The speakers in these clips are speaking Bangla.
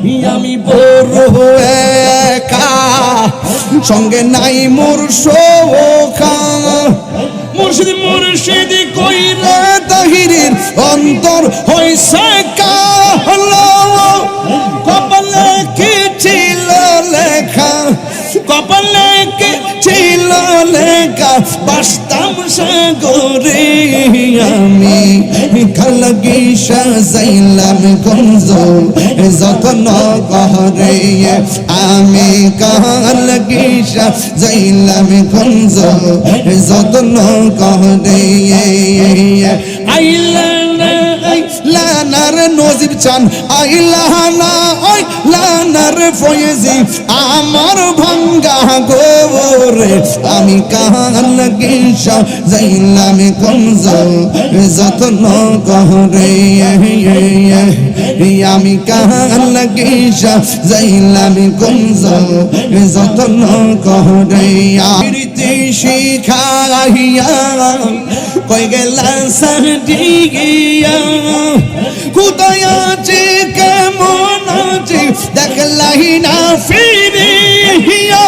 আমি বড় একা। সঙ্গে নাই মোর শোকা মুর্শিদ মুর্শিদ কইরে তাহিরের অন্তর হইছে কালো। কপালে কি ছিল লেখা? কপালে লেখা বাস্তাম সাগরে। আমি খালগি সাজাইলাম গঞ্জ যতন কহরে আমি কালগি সাজাইলাম গঞ্জ যতন কহরে আইলানা আইলানার নজিব চান আইলানা আইলানার ফয়েজি, আমার ভাঙ্গা গোরে আমি কান গিসা যাইলাম কমজ যতন কহরে আমি কান গিসা যাইলাম কমজ যতন কহরে আরতি শিখাইয়া কই গেলা গিয়া? কোথায় আছে কেমন আছে, দেখলাই না ফিরিয়া।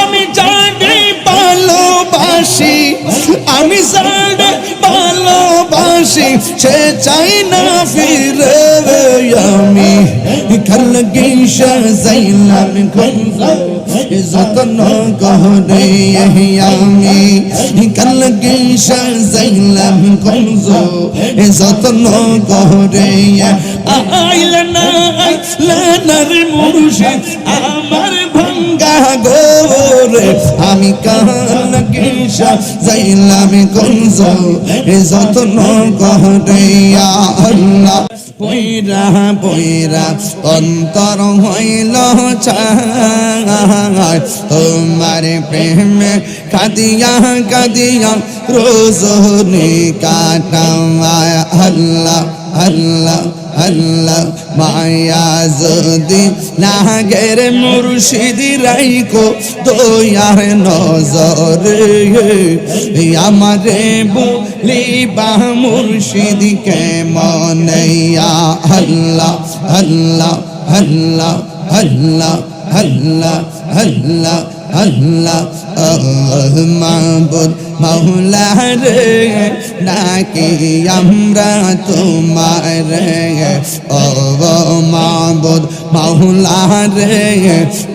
আমি জানি ভালোবাসি আমি জানি ভালোবাসি, সে চাই না ফিরে আমি। গিসা যাইলাম গঞ্জ যতন গহরে আমি। কাল গিসা যাইলাম গঞ্জ যতন গহরে আইলানা আইলানার মুর্শিদ, আমার গোরে আমি কাল গিসা যাইলাম গঞ্জ যতন গহরে আল্লাহ। পয়রা পয়রা, অন্তর হইল তোমার প্রেমে কাদিয়া কাদিয়া রোজনি কাটায় আল্লাহ। আল্লাহ আল্লাহ, মায়া যদি লাগের মুর্শিদ রাইকো দয়ার নজরে আমারে বলিবা মুর্শিদ কেমন আল্লাহ আল্লাহ আল্লাহ আল্লাহ আল্লাহ আল্লাহ। আল্লাহ মাহবুদ মৌলা রে নাকি আমরা তোমার? ও মাহবুদ মৌলা রে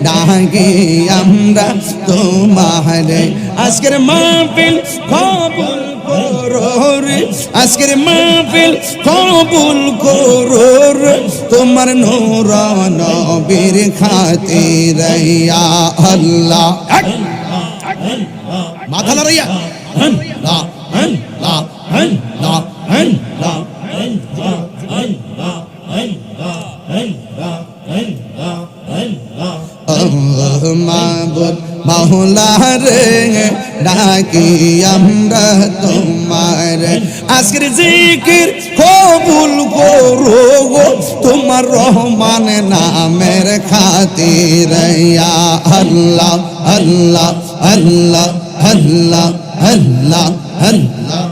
নাকি আমরা তোমার? আজকের মাহফিল কবুল করো রে আজকের মাহফিল কবুল করো রে তোমার নূর নবীর খাতির ইয়া আল্লাহ মাথা লড়াইয়া লা লা লা লা মাবুদ মাওলা রে ডাকি আমরা তোমার। আজকের জিকির কবুল করো গো, তোমার রহমান নামের খাতির। ইয়া আল্লাহ আল্লাহ আল্লাহ আল্লাহ আল্লাহ আল্লাহ।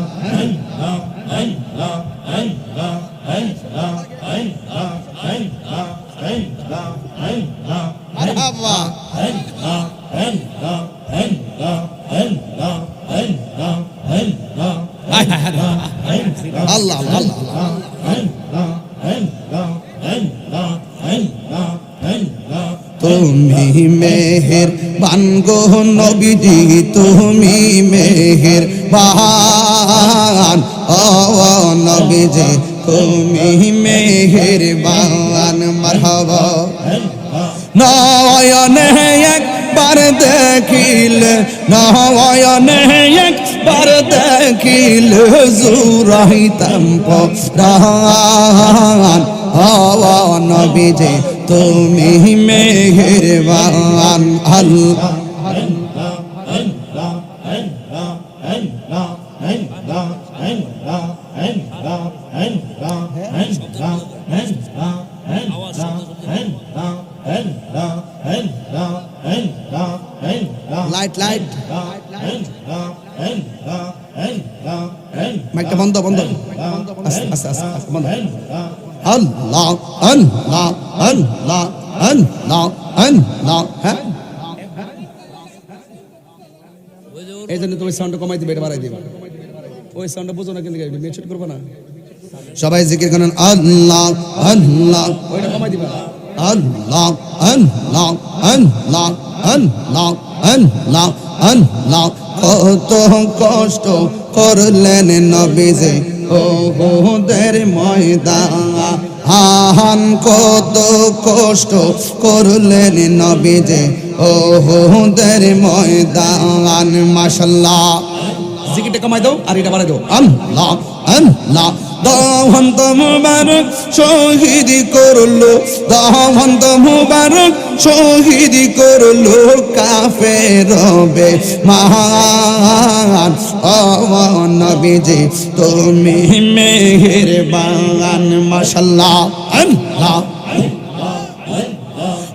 নবীজি, তুমি মেহের বান ও নবীজি, তুমি মেহের বান মারহাবা। নয়নে একবার দেখিল, নয়নে একবার দেখিল জুরাইতাম প্রাণ হওয়া নবীজে, তুমি মেহেরবান। আল্লাহ। লাইট মাইকটা বন্ধ বন্ধ। আস্তে আস্তে বন্ধ। আল্লাহ আল্লাহ আল্লাহ আল্লাহ আল্লাহ হ্যাঁ। এই জন্য তুমি কমাই দিবে বাড়াই দিবে। ওই সাউন্ডটা বুঝো না কিন্তু মেচুট করব না। সবাই জিকির করেন, আল্লাহ আল্লাহ। ওইটা কমাই দিবা। আল্লাহ আল্লাহ আল্লাহ আল্লাহ। আল্লাহ আল্লাহ কত কষ্ট করলেন নবীজে ও দের ময়দান। হান কত কষ্ট করলেন নবীজে ও দের ময়দান মাশাল্লাহ জিকিরটা কমাই দাও আর এটা বাড়াই দাও। আল্লাহ আল্লাহ দহন্ত মুবারক শহীদ করল দহন্ত মুবারক শহীদ করল কাফে রবে। মহান নবীজি, তুমি মেহের বাগান মাশাল্লাহ, আল্লাহ।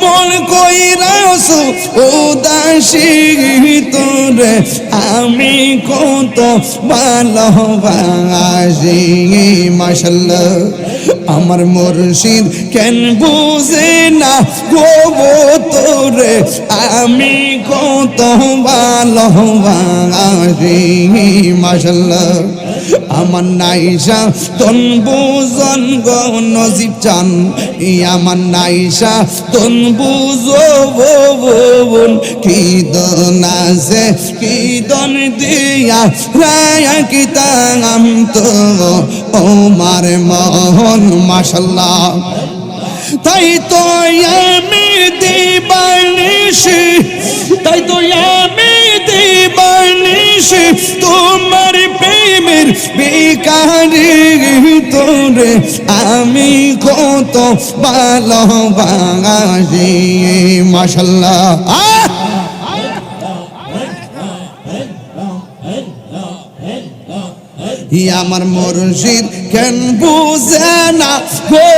মন কইরাস তোরে আমি কত ভালোবাসি আমার মুর্শিদ কেন বুঝে না গো তোরে আমি কত ভালোবাসি মাশাল্লাহ আমার নাইসা তন বুজন গো চান আমার নাইসা তন বুজো বোন কি আছে কি দন দিয়া কি তাম তো? ও মার মোহন মাশাল্লাহ তাই তো আমি দিবানিশি, তাই তো আমি দিবানিশি, তোমার প্রেমের বেকারি তোরে আমি কত ভালোবাসি মাশাল্লাহ ই আমার মুর্শিদ কেন বুঝে না গো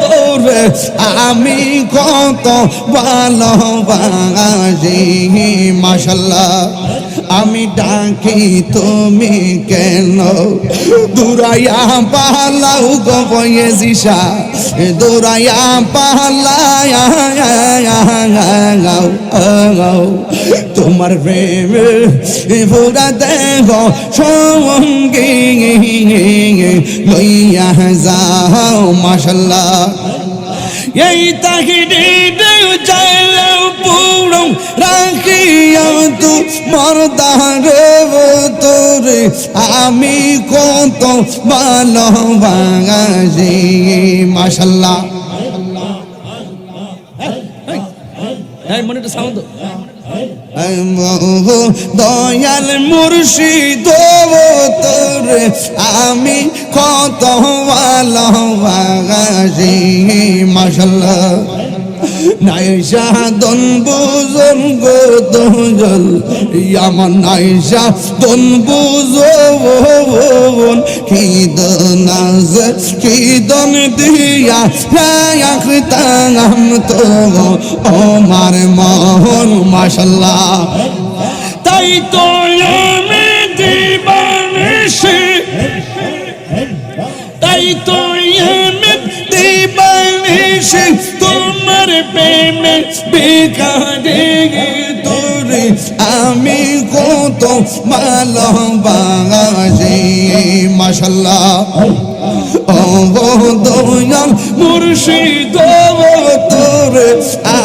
তোরে? আমি কত ভালোবাসি, মাশাল্লাহ। আমি ডাকি তুমি কেন? দুরাইয়া পালাও গো বয়েজিসা দুরাইয়া পালাও তোমার প্রেম পুরা দেহ সঙ্গী। লইয়া যাও, মাশাল্লাহ। এই তাহিরে চাইলাম পুরো রাখিয়া তু মরদার তোরে। আমি কত ভালোবাসি, মাশাল্লাহ। হ্যাঁ মনে তো সাউন্ড দয়াল মুর্শিদ তোর। আমি কত ভালোবাসি মাশাল্লাহ নাইশা দন বুজন গো দজল আমার নাইশা দন বুজন কি দনাজ কি দন দিয়া রায়াক তো আমার মোহন, মাশাল্লাহ। তাই তো প্রেমে বেকারে তোরে আমি কত ভালোবাসি মাশাল্লাহ। ও দয়াল মুর্শিদ তোরে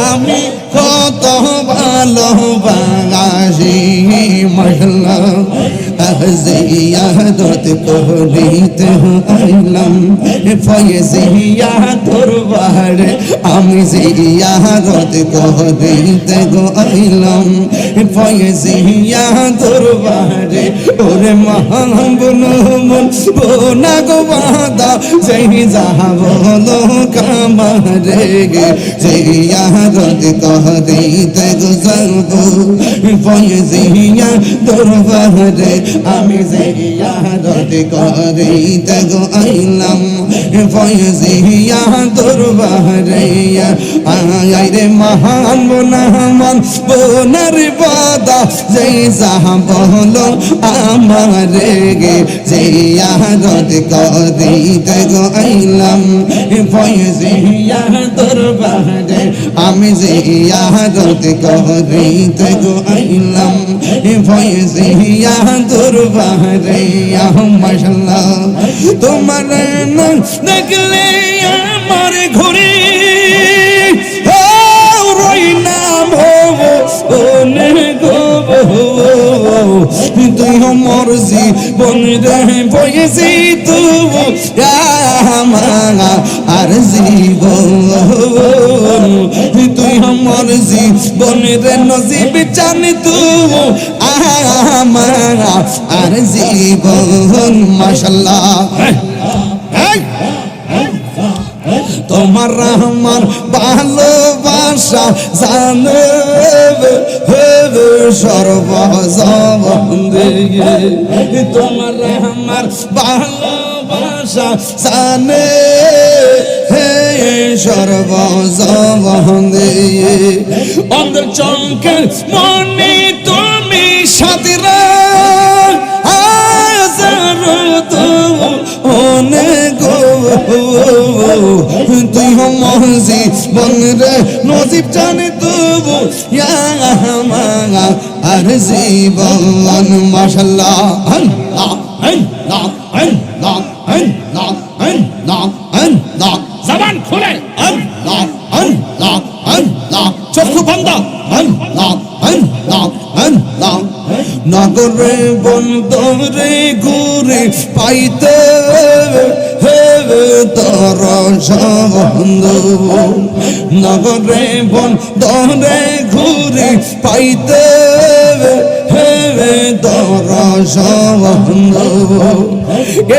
আমি কত ভালোবাসি মাশাল্লাহ জিয়াদত করিতে আইলাম, ফয়েজিয়া দরবারে, আমি জিয়ারত করিতে গো আইলাম, ফয়েজিয়া দরবারে, ওরে মহাবন মন বোনা গো বাদা যেই যাহা বলো কামারে গে জিয়ারত করিতে গো যাব ফয়েজিয়া দরবারে আমি জিয়ারত করিতে গো আইলাম ফয়েজিয়া দরবারে আয় রে মহান বোনামান বোনার বাদা, যেই যাহা বলো আমারে গে জিয়া রদ করিতে গো আইলাম ফয়েজিয়া দরবারে আমি জিয়া রদ করিতে গো আইলাম ফয়েজিয়া দরবারে মাশাল্লাহ তোমার না দেখলে আমার ঘুরি মোর জীবন রে বয়েছি তবু আর জীবন তুই আমার জীবন রে নসিব চান তবু আর জীবন মাশাল্লাহ। তোমার আমার ভালোবাসা জানব সর্বজবন্দে তোমার আমার ভালোবাসা জানে। হে সর্বজবন্দে অন্তর চঙ্কের মনে তুমি সাথীরা অনেক তুই মহজি বনরে নজিব জানে তবু আর জীবন মাশাল্লাহ জবান খুলে। চক্ষু বন্ধ। নগরে বন্দরে ঘুরে পাইতে তর বন্ধু নগরে বন্দরে ঘুরে পাইতে তর বন্ধু।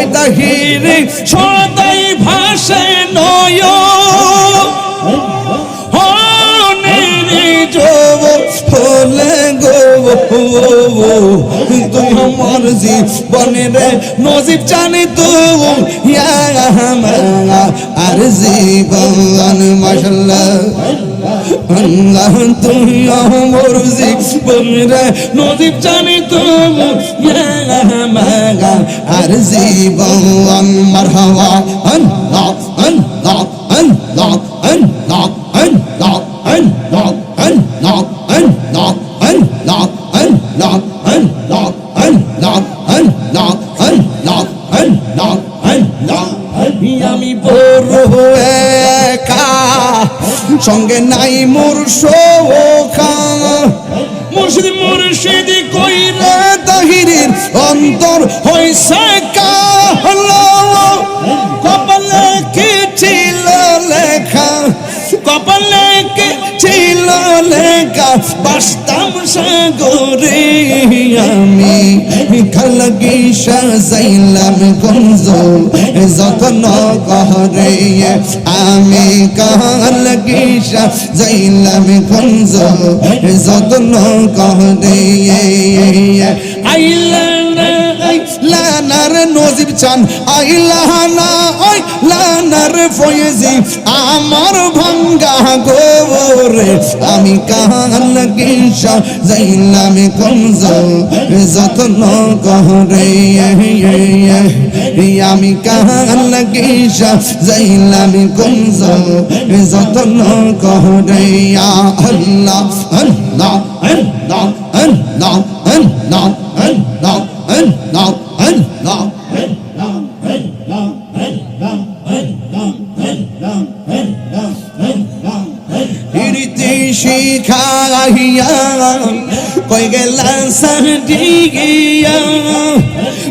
এটা হিরে সদাই ভাষে নয়। আমার জীবনে রে নজিব জানি তু আর জীবন মাসাল্লাহ আল্লাহ তুই আমার জীবন রে নজিব জানি তু আর জীবন আল্লাহ আল্লাহ আল্লাহ আল্লাহ আল্লাহ। বড় একা সঙ্গে নাই মোর মুর্শিদ মুর্শিদ কইরা তাহিরের অন্তর হইছে কালো। কপালে কি ছিল লেখা? কপালে কি ছিল লেখা? বাস্তাম সাগরে আমি লাগি সাজাইলাম গঞ্জ যতন কহরে আমি কালগি সাজাইলাম গঞ্জ যতন কহরে ওই লানার নজিব চান। আই লাহানা, ওই লানার ফয়েজি। আমার ভাঙ্গা গোরে আমি কাহান কিসা যাইলাম কমজ যত্ন করে। আমি কাহান কিসা যাইলাম কমজ যত্ন করে। আল্লাহ আল্লাহ আল্লাহ আল্লাহ আল্লাহ আল্লাহ। শিখাইয়া কই গেলাম সাহি গিয়া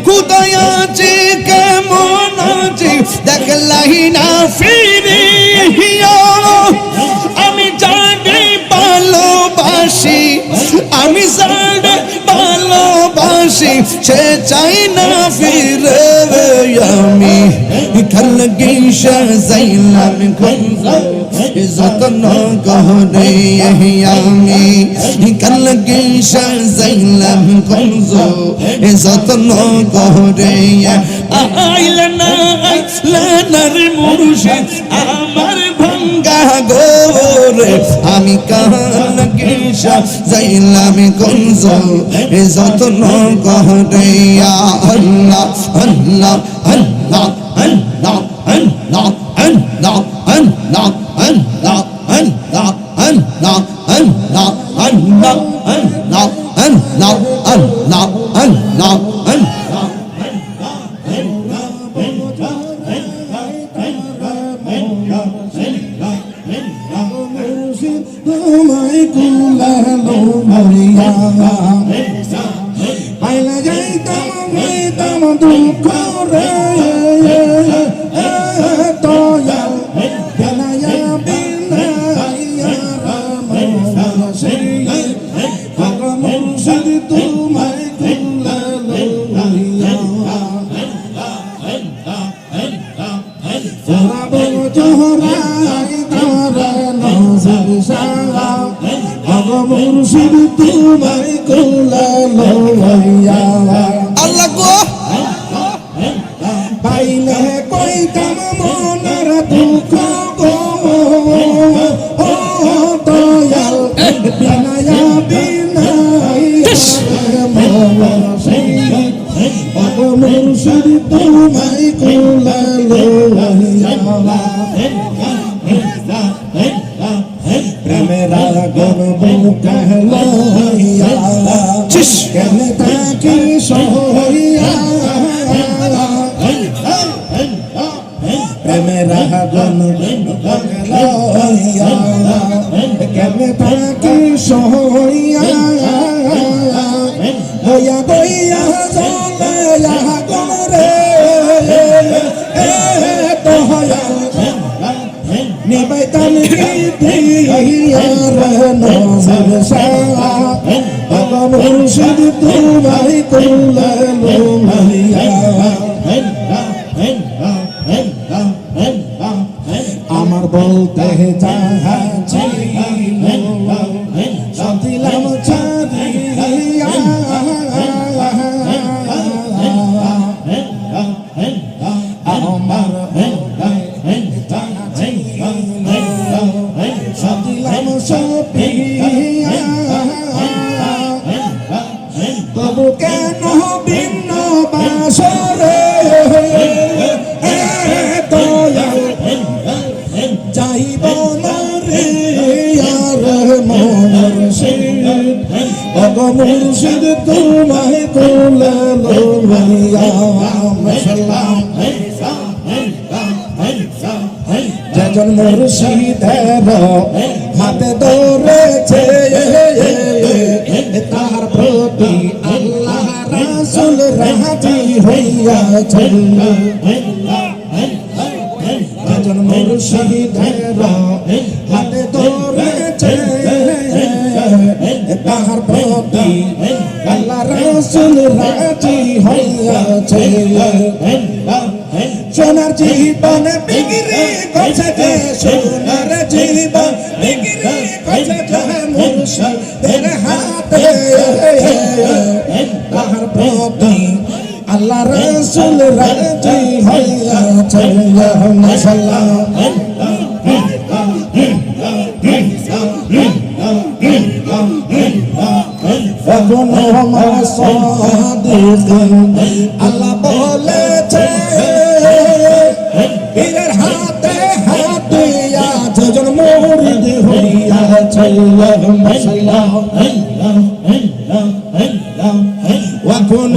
খুদায় আছে কেমন আছে দেখলাই না ফিরিয়া আমি জানি ভালোবাসি আমি জানি সে চাই না ফিরে আমি। কাল গিসা গঞ্জ যতন গহরে আমি। কাল গিসা গঞ্জ যতন গহরে আইল না আইল না রে মুর্শিদ, আমার ভাঙ্গা গোরে আমি কাল গিসা যাইলাম গঞ্জ যতন গহরে আল্লাহ আল্লাহ আল্লাহ আল্লাহ আল্লাহ আল্লাহ আল্লাহ আল্লাহ আল্লাহ আল্লাহ আল্লাহ আল্লাহ আল্লাহ আল্লাহ আল্লাহ আল্লাহ আল্লাহ না পাইলে কইতাম মনের দুঃখ গো ও দয়াল বিনায়া বিনাইয়া মুর্শিদ তোমায় কুলালো হইয়া মুর্শিদ তোমায় করল আমার বলতে চাই মুর্শিদ তোমায় কুলালো ভাইয়া সালাম যেজন মুর্শিদের হাতে ধরেছে, তার প্রতি আল্লাহ রাসুল রাজি হইয়াছে যেজন মুর্শিদের হাতে তাহার প্রতি আল্লাহ রাসুল রাজি হইয়াছে সোনার জীবন বিগিরি করছে যে সোনার জীবন বিগিরি করছে যে মুর্শিদের হাতে। তাহার প্রতি আল্লাহ রসুল রাজি হইয়াছে সালাম আল্লাহ বলেছে বীরের হাতে হাতে আজন মুরিদ হইয়া আল্লাহ আল্লাহ আল্লাহ আল্লাহ ওয়া কোন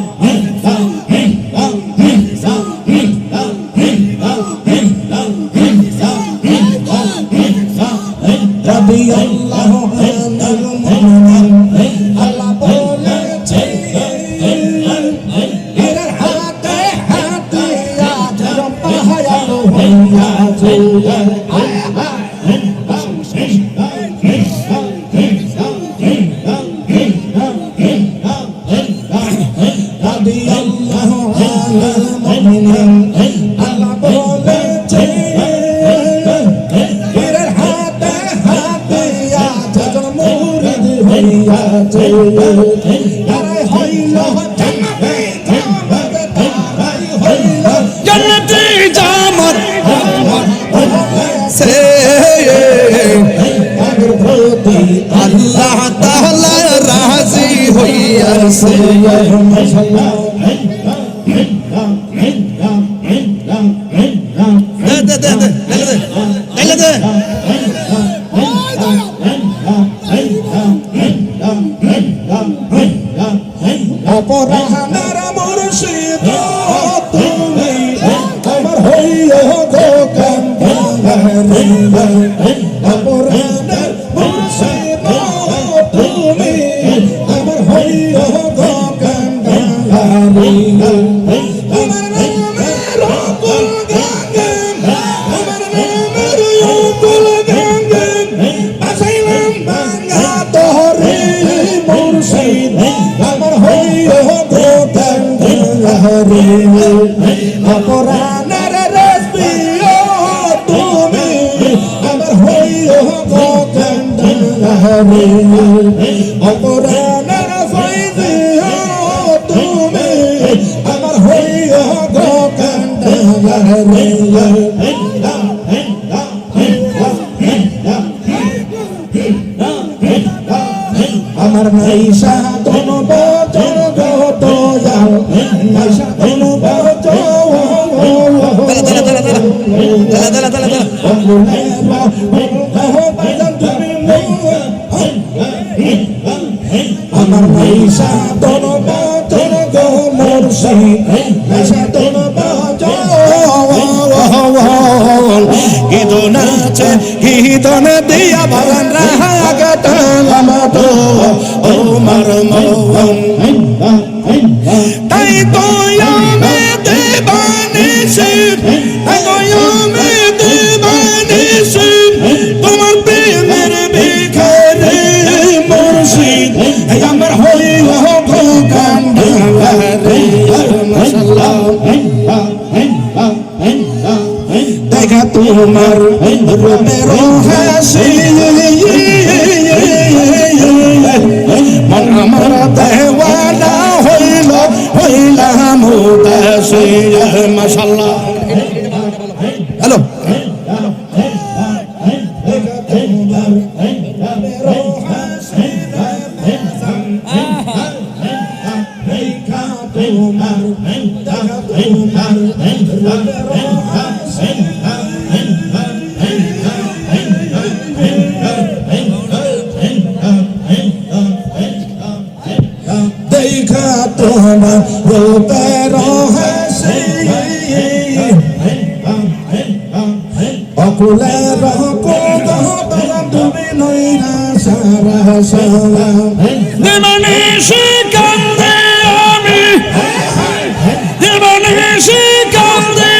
জান্নাতে জামাত সে আল্লাহ তাআলা রাজি হইয়াছে। কান্দারি আমার নাইসা তন বচন গো মুর্শিদ নাইসা তন বচন ঈদন আছে ঈদন দিয়া বাগান মন আমার দেওয়ানা হইল হইলাম উদাসী মাশাল্লাহ। দেবানিশি কান্দে আমি। দেবানিশি কান্দে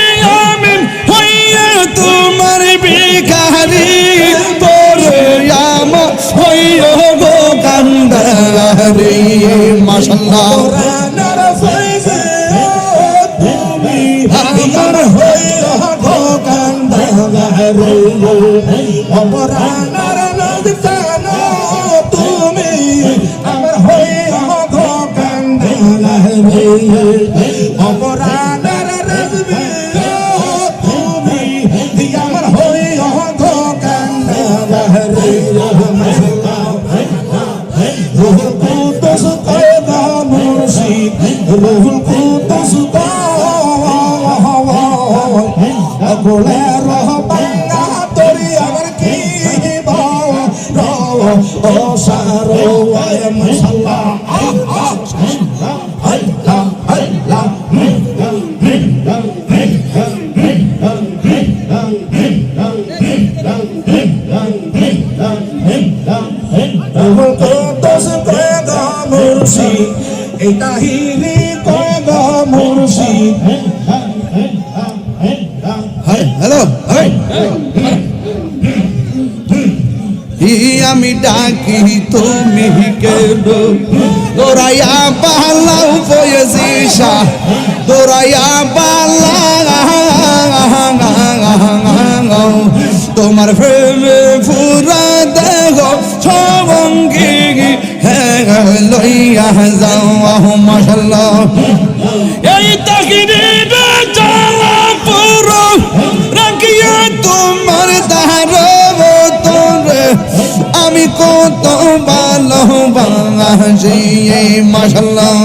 আমি। হইয়া তোমার ভিখারি তোরে আমার হইল গো কান্ডারি মাশাল্লাহ। আমার হইল ভোগান্ধারে অপরাণের নদীতান অপরাণের রজবি তুমি আমার হইল ভোগান্ধারে রুহুল কুদ্দুস কয়দা মুর্শিদ, রুহুল কুদ্দুস অকুলে রহ বাঙ্গা তোরি আমার কি বাও? রহ অসারো আয় মশাল্লা তাহিরি কয়গা মুর্শিদ হ্যালো আমি ডাকি তুমি কেন দোরাইয়া পালাও পয়সিসা দোরাইয়া পালাও তোমার প্রেমে লইয়া যাও মাসাল্লাহ এই তাকিরে চালা পুরো, রাখিয়া তোমার তাহার তোরে আমি কত ভালোবাসি মাসাল্লাহ